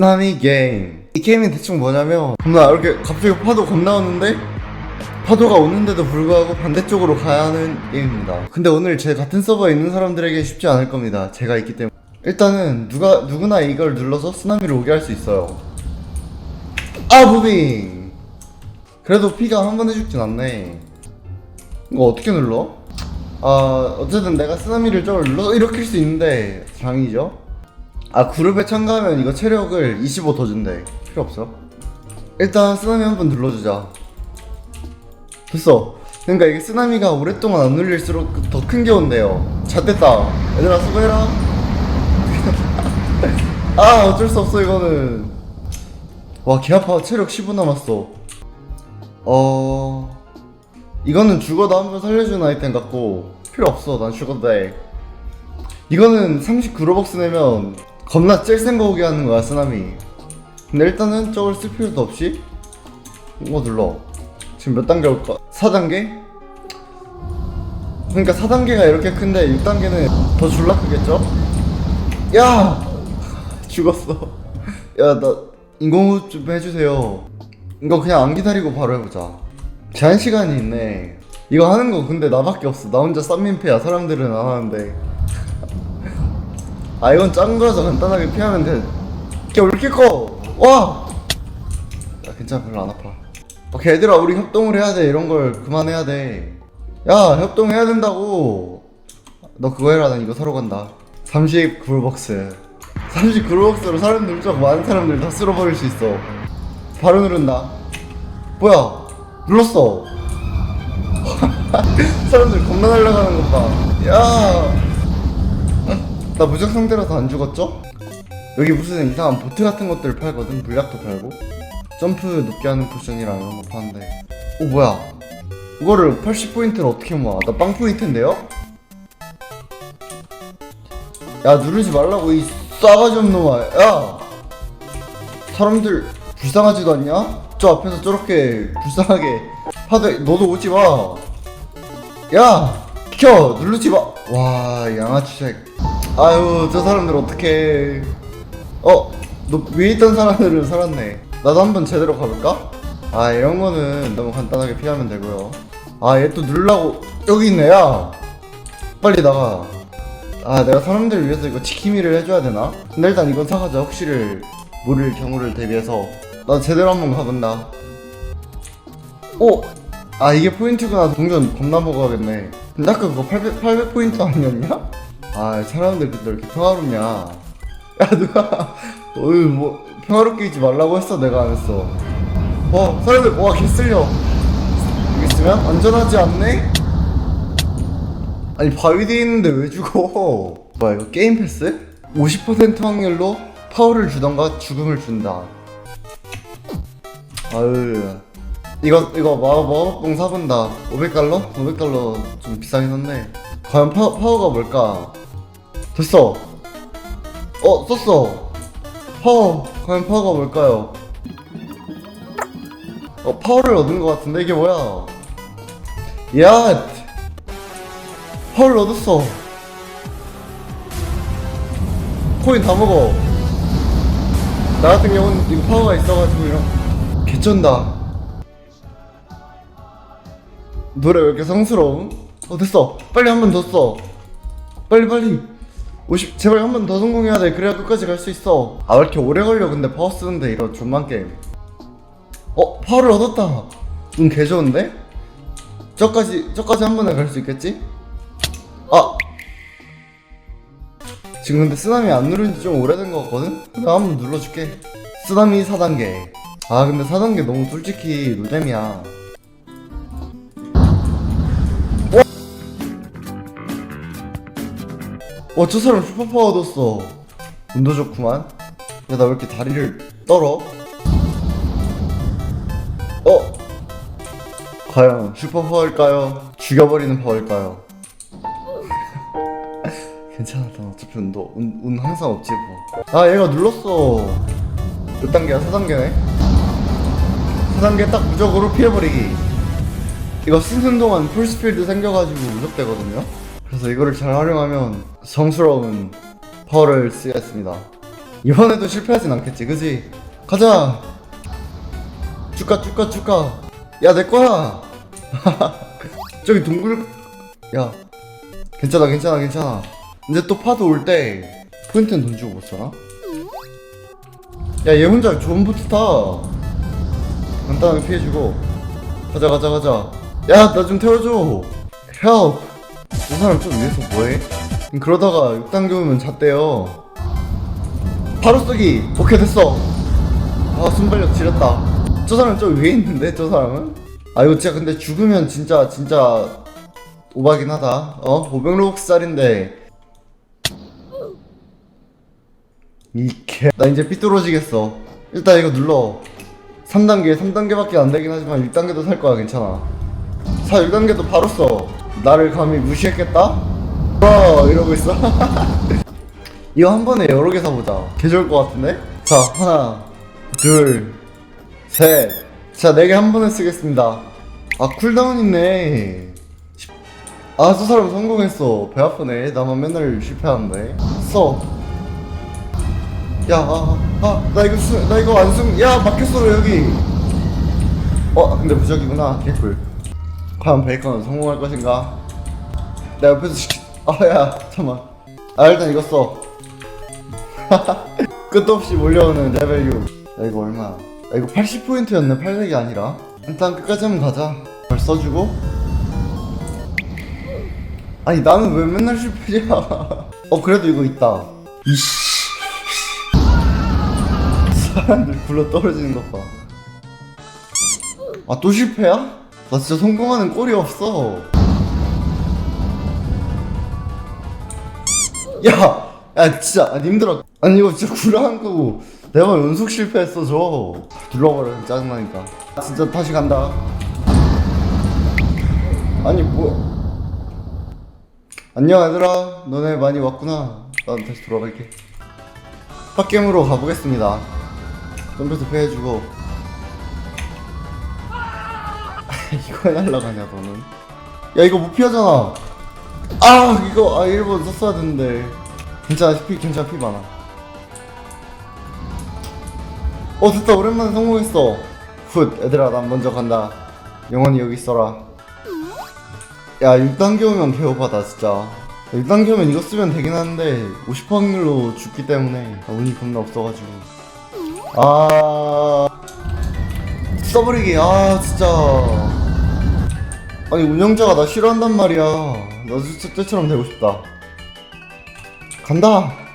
쓰나미 게임. 이 게임이 대충 뭐냐면 겁나 이렇게 갑자기 파도 겁나 오는데 파도가 오는데도 불구하고 반대쪽으로 가야 하는 게임입니다. 근데 오늘 제 같은 서버에 있는 사람들에게 쉽지 않을 겁니다. 제가 있기 때문에. 일단은 누가 누구나 이걸 눌러서 쓰나미를 오게 할 수 있어요. 아 무빙! 그래도 피가 한 번에 죽진 않네. 이거 어떻게 눌러? 아 어쨌든 내가 쓰나미를 저걸 눌러 일으킬 수 있는데 장이죠 아 그룹에 참가하면 이거 체력을 25 더 준대. 필요 없어. 일단 쓰나미 한 번 눌러주자. 됐어. 그러니까 이게 쓰나미가 오랫동안 안 눌릴수록 더 큰 게 온대요. 잘 됐다. 얘들아 수고해라. 아 어쩔 수 없어 이거는. 와개 아파. 체력 15 남았어. 어 이거는 죽어도 한 번 살려주는 아이템 같고 필요 없어. 난 죽어도 돼. 이거는 39로벅스 내면 겁나 오게 하는 거야 쓰나미 근데 일단은 저걸 쓸 필요도 없이 이거 눌러 지금 몇 단계 올까? 4단계? 그러니까 4단계가 이렇게 큰데 6단계는 더 졸라 크겠죠? 야! 죽었어 야 나 인공호흡 좀 해주세요 이거 그냥 안 기다리고 바로 해보자 제한 시간이 있네 이거 하는 거 근데 나밖에 없어 나 혼자 쌈민폐야 사람들은 안 하는데 아 이건 작은 거라서 간단하게 피하면 돼. 이게 왜 이렇게 커? 와! 야 괜찮아 별로 안 아파. 오케이 얘들아 우리 협동을 해야 돼. 이런 걸 그만해야 돼 야 협동해야 된다고. 너 그거 해라. 난 이거 사러 간다. 39불벅스. 39불벅스로 사람들 쪽 많은 사람들 다 쓸어버릴 수 있어. 바로 누른다. 뭐야? 눌렀어. 사람들 겁나 날아가는 것 봐 야 나 무적 상태라서 안 죽었죠? 여기 무슨 이상한 보트 같은 것들 팔거든 물약도 팔고 점프 높게 하는 쿠션이랑 이런 거 파는데 오 뭐야 이거를 80포인트를 어떻게 모아 나 빵 포인트인데요? 야 누르지 말라고 이 싸가지 없는 놈아 야 사람들 불쌍하지도 않냐? 저 앞에서 저렇게 불쌍하게 하되 너도 오지 마. 야 비켜 누르지 마. 와 양아치 색. 아유 저 사람들 어떡해. 어? 너 위에 있던 사람들은 살았네. 나도 한번 제대로 가볼까? 아 이런 거는 너무 간단하게 피하면 되고요. 아 얘또 누르려고 여기 있네 야. 빨리 나가. 아 내가 사람들을 위해서 이거 지킴이를 해줘야 되나? 근데 일단 이건 사가자 혹시를 모를 경우를 대비해서 나 제대로 한번 가본다 오! 아 이게 포인트구나 동전 겁나 먹어야겠네 근데 아까 그거 800, 800포인트 아니었냐? 아 사람들 근데 왜 이렇게 평화롭냐 야 누가 어이 뭐 평화롭게 있지 말라고 했어 내가 안 했어 어 사람들 와 개쓸려 여기 있으면 안전하지 않네? 아니 바위 뒤에 있는데 왜 죽어? 뭐야 이거 게임 패스? 50% 확률로 파워를 주던가 죽음을 준다. 아유 이거 이거 마법 마법봉 사본다. 500달러? 500달러 좀 비싸긴 한데 과연 파, 파워가 뭘까? 됐어. 어 썼어. 파워 과연 파워가 뭘까요? 어 파워를 얻은 것 같은데 이게 뭐야? 야 파워를 얻었어. 코인 다 먹어. 나 같은 경우는 이거 파워가 있어가지고 이런 개쩐다. 노래 왜 이렇게 성스러움? 어 됐어. 빨리 한 번 더 써. 빨리 빨리. 50 제발 한 번 더 성공해야 돼. 그래야 끝까지 갈 수 있어. 아 왜 이렇게 오래 걸려? 근데 파워 쓰는데 이거 존만 게임. 어 파워를 얻었다. 응개 좋은데? 저까지 저까지 한 번에 갈 수 있겠지? 아 지금 근데 쓰나미 안 누른 지 좀 오래된 것 같거든? 나 한번 눌러줄게 쓰나미 4단계 아 근데 4단계 너무 솔직히 노잼이야 와 저 사람 슈퍼파워 얻었어 운도 좋구만 야 나 왜 이렇게 다리를 떨어? 어? 과연 슈퍼파워일까요? 죽여버리는 파워일까요? 괜찮아 나 어차피 운도 운, 운 항상 없지 뭐아 얘가 눌렀어 몇 단계야? 4단계네 4단계 딱 무적으로 피해버리기 이거 쓰는 동안 풀스필드 생겨가지고 무적되거든요 그래서 이거를 잘 활용하면 성스러운 파워를 쓰겠습니다. 이번에도 실패하진 않겠지 그지? 가자! 쭉가 쭉가 쭉가 야 내거야! 저기 동굴 야 괜찮아 괜찮아 괜찮아. 근데 또 파도 올 때 포인트는 돈 주고 못 사나? 야얘 혼자 좋은 보트 타! 간단하게 피해주고. 가자 가자 가자. 야 나 좀 태워줘! 헬프 저 사람 좀 위에서 뭐해? 그러다가 6단계 오면 잣대요. 바로 쏘기. 오케이 됐어. 아 순발력 지렸다. 저 사람 저 위에 있는데 저 사람은? 아 이거 진짜 근데 죽으면 진짜 진짜 오바긴 하다. 어? 500로벅스짜린데. 이개. 나 이제 삐뚤어지겠어. 일단 이거 눌러. 3단계 3단계밖에 안 되긴 하지만 6단계도 살 거야 괜찮아. 사 6단계도 바로 써 나를 감히 무시했겠다? 와 이러고 있어. 이거 한 번에 여러 개 사보자. 개 좋을 것 같은데? 자 하나 둘셋자 네 개 한 번에 쓰겠습니다. 아 쿨다운 있네. 아 저 사람 성공했어. 배 아프네. 나만 맨날 실패하는데. 써. 야, 아, 아, 나 이거 수, 나 이거 안 숨, 야, 막혔어, 여기. 어, 근데 무적이구나, 개꿀. 과연 베이컨은 성공할 것인가? 내 옆에서 시키, 아, 야, 잠깐만. 아, 일단 이거 써. 끝도 없이 몰려오는 레벨 6. 야, 이거 얼마야? 야, 이거 80포인트였네, 800이 아니라. 일단 끝까지 한번 가자. 잘 써주고. 아니, 나는 왜 맨날 실패냐? 어, 그래도 이거 있다. 이씨. 사람들 굴러 떨어지는 것 봐. 아, 또 실패야? 나 진짜 성공하는 꼴이 없어. 야! 야, 진짜, 아니, 힘들어. 아니, 이거 진짜 구라한 거고. 내가 연속 실패했어, 저. 둘러버려, 짜증나니까. 진짜 다시 간다. 아니, 뭐. 안녕, 얘들아. 너네 많이 왔구나. 난 다시 돌아갈게. 팟게임으로 가보겠습니다. 점프해서 패해주고 이거 날라가냐 너는? 야 이거 못 피하잖아. 아 이거 아 1번 썼어야 되는데. 괜찮아 피 괜찮아 피 많아. 어 됐다. 오랜만에 성공했어. 훗 얘들아 난 먼저 간다. 영원히 여기 있어라. 야 6단계 오면 개오바다 진짜. 6단계 오면 이거 쓰면 되긴 하는데 50% 확률로 죽기 때문에 아, 운이 겁나 없어가지고. 아. 써버리기. 아 진짜 아니 운영자가 나 싫어한단 말이야. 나 진짜 때처럼 되고 싶다. 간다